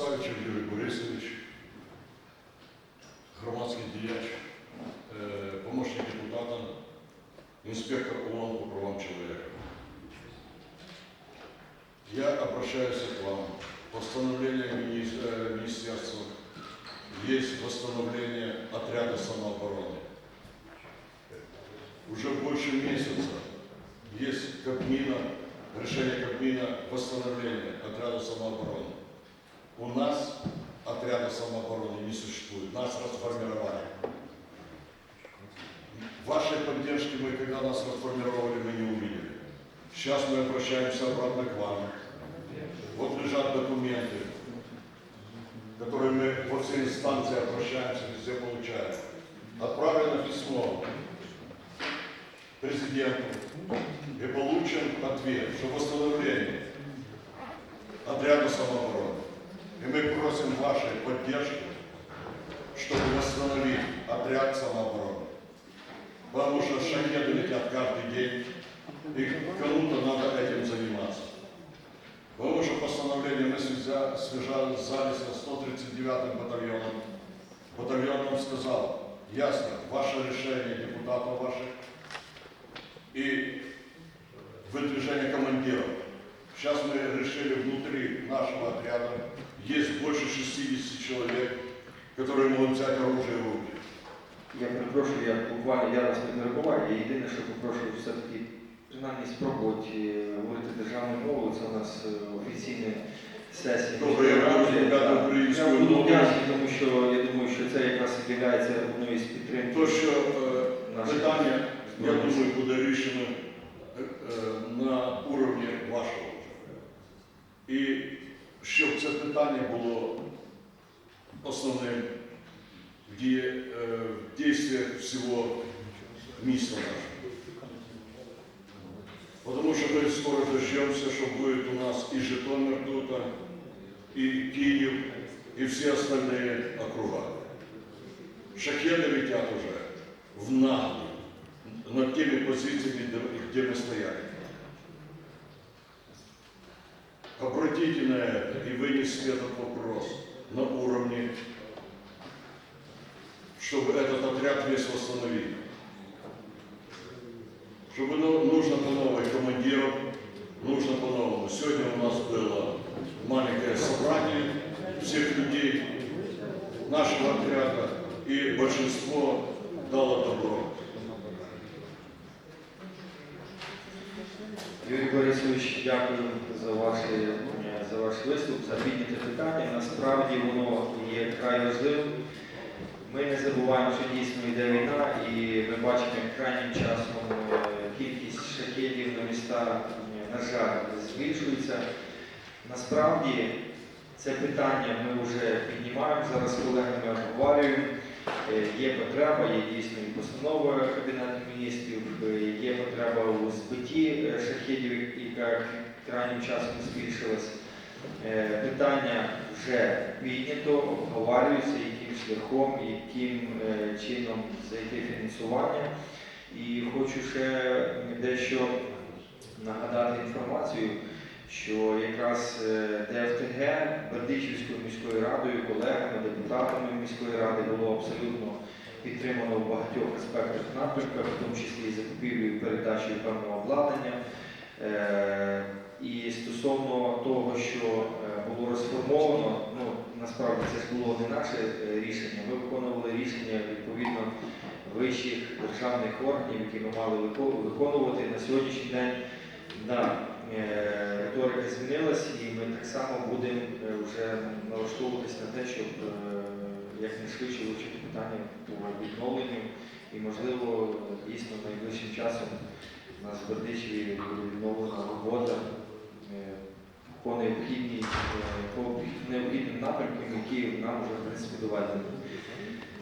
Савичев Юрій Борисович, громадський діяч, помощник депутата, инспектор ООН по правам человека. Я обращаюсь к вам. Постановление мини- министерства есть восстановление отряда самообороны. Уже больше месяца есть Кабмина, решение Кабмина восстановление отряда самообороны. У нас отряда самообороны не существует, нас расформировали. Вашей поддержки мы, когда нас расформировали, мы не увидели. Сейчас мы обращаемся обратно к вам. Вот лежат документы, которые мы во все инстанции обращаемся, везде получаем. Отправлено письмо президенту и получен ответ, что восстановление отряда самообороны. Поддержки, чтобы восстановить отряд самообороны. Потому что шахеды летят каждый день, и кому-то надо этим заниматься. Потому что постановление мы связа- связали с 139-м батальоном. Батальон нам сказал, ясно, ваше решение депутатов ваших и выдвижение командиров. Сейчас мы решили внутри нашего отряда, есть больше 60 человек, которые могут взять оружие в руки. Я перепрошую, я буквально я вас не. Я єдине, що попрошу все-таки принаймні спробувати е, говорити державною мовою. Це у нас е, офіційна сесія. Добре, я буду українською мовою. тому що я думаю, що це якраз є одною з підтримки. То, що е, питання, я думаю, буде рішено е, е, на уровні вашого. І щоб це питання було основним в дії- е, в дійстві всього міста нашого. Потому что мы скоро дождемся, что будет у нас и Житомир тут, и Киев, и все остальные округа. Шахеды летят уже в наглую, над теми позициями, где мы стояли. Обратите на это и вынесите этот вопрос на уровне, чтобы этот отряд весь восстановить. Чтобы ну, нужно по новой командиров, нужно по новому. Сегодня у нас было маленькое собрание всех людей нашего отряда, и большинство дало добро. Юрій Борисович, дякую за, ваші, е, за ваш виступ, за підняте питання. Насправді воно є край важливим. Ми не забуваємо, що дійсно йде війна, і ми бачимо, як крайнім часом е, кількість шахедів на міста, е, на жаль, збільшується. Насправді це питання ми вже піднімаємо зараз колегами обговорюємо. Є потреба, є дійсно і постанова Кабінету міністрів, є потреба у збитті шахедів, яка крайнім часом збільшилась. Е, Питання вже піднято, обговорюється, яким шляхом, яким е, чином знайти фінансування. І хочу ще дещо нагадати інформацію, що якраз е, ДФТГ Бердичівською міською радою, колегами, депутатами міської ради було абсолютно підтримано в багатьох аспектах напрямках, в тому числі і закупівлею і передачею певного обладнання. Е, І стосовно того, що е, було розформовано, ну насправді це було не наше е, рішення. Ми виконували рішення відповідно вищих державних органів, які ми мали виконувати на сьогоднішній день. Да, риторика змінилась, і ми так само будемо вже налаштовуватись на те, щоб якнайшвидше вивчити питання по відновленню і, можливо, дійсно найближчим часом у нас в Бердичеві е, по необхідній, е, по необхідним напрямкам, які нам вже в принципі доведені.